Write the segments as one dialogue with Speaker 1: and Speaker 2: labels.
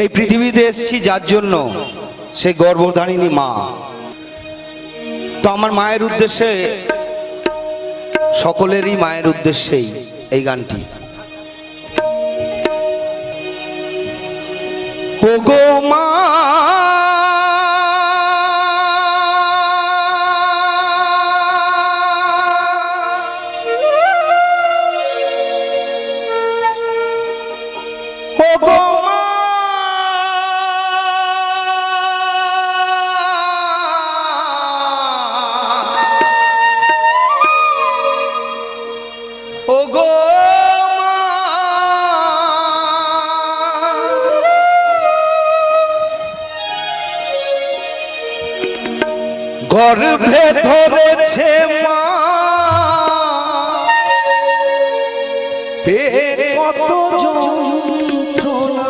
Speaker 1: এই পৃথিবীতে এসেছি যার জন্য সেই গর্ভধারিণী মা। তো আমার মায়ের উদ্দেশ্যে, সকলেরই মায়ের উদ্দেশ্যেই এই গানটি। ও গো মা গর্ভে ধরেছে মা। কত যন্ত্রণা।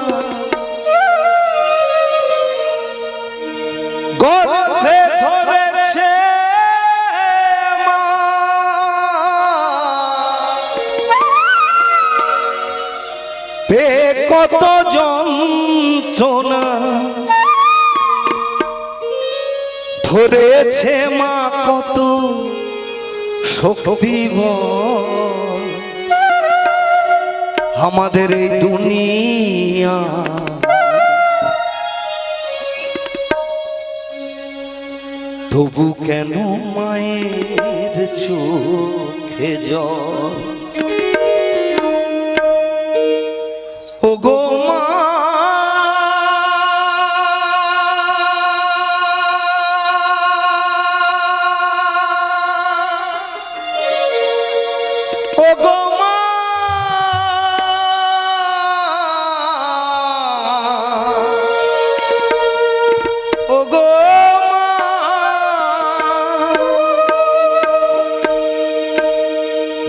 Speaker 1: গর্ভে ধরেছে মা। কত যন্ত্রণা। ধরেছে মা কত শক্তি আমাদের এই দুনিয়া। তবু কেন মায়ের চোখে জল? ও গো ও গো মা! ও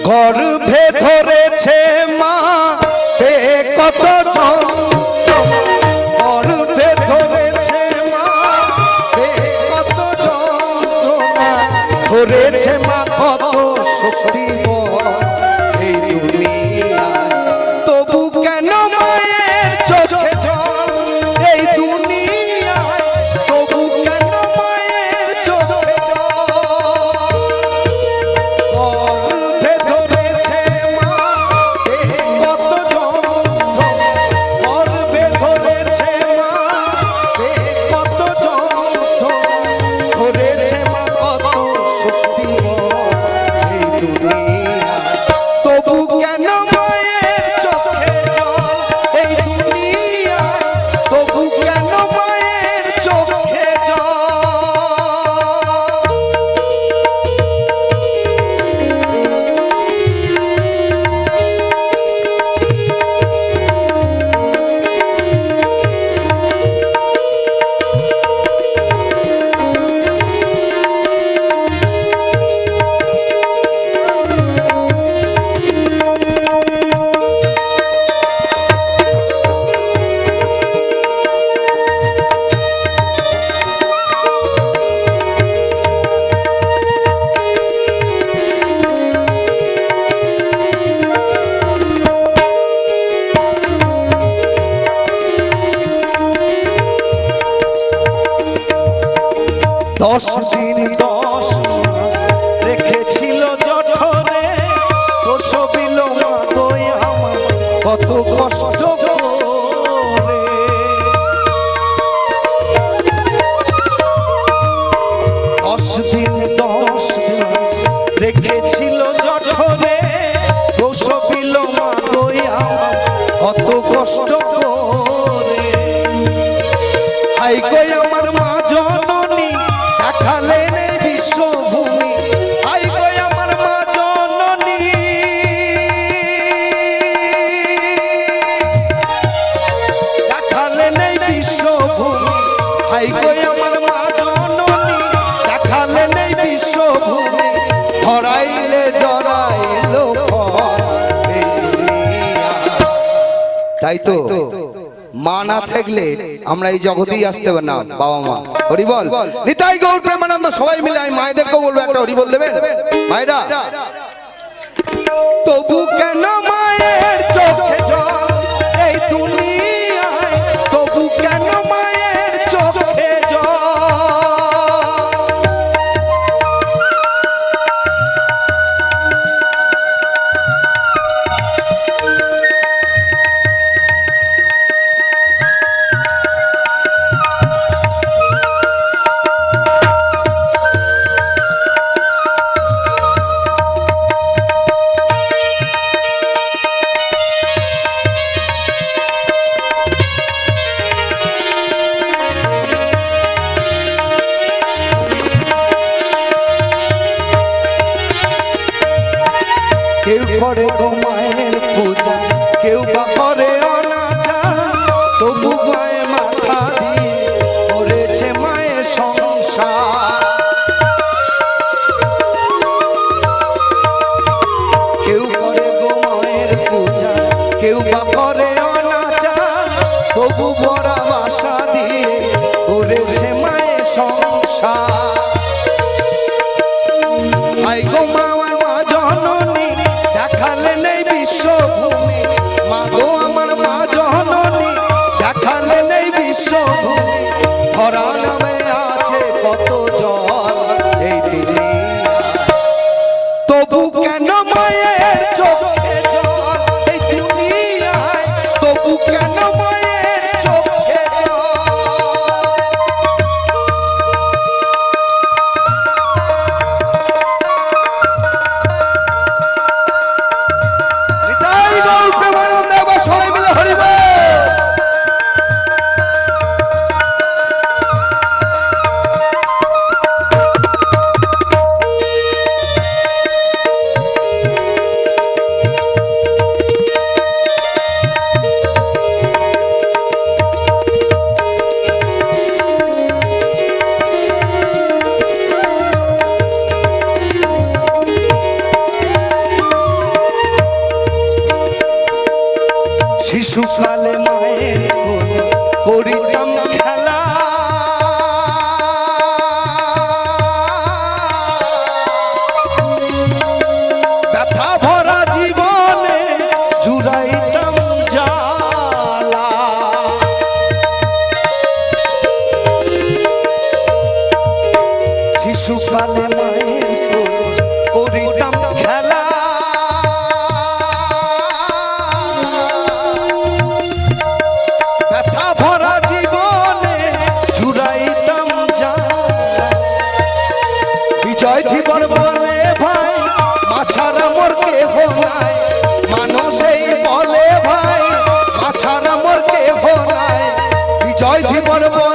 Speaker 1: গর্ভে ধরেছে দশ দিন দশ রেখেছিল জঠরে প্রসবিল কত কষ্ট তাই তো মা না থাকলে আমরা এই জগতেই আসতে না, বাবা মা। হরি বল। নিতাই গৌর, প্রেমানন্দ, সবাই মিলে আমি মায়েদেরকেও বলব, একটা হরি বল দেবেন? মায়েরা, তবু কেন কেউ বা করে তবু গায়ে মায়ের কেউ মায়ের পূজা, কেউ তবু বাসা দিয়ে করেছে মায়ের সংসার। কত জল শিশুকালে মায়ের করিতাম খেলা। ব্যথা ভরা জীবনে জুড়াইতাম যা। বিজয় জীবন বলে ভাই, মাছারা মোর কেহ নাই। মানুষই বলে ভাই, মাছারা মোর কেহ নাই। বিজয় জীবন বলে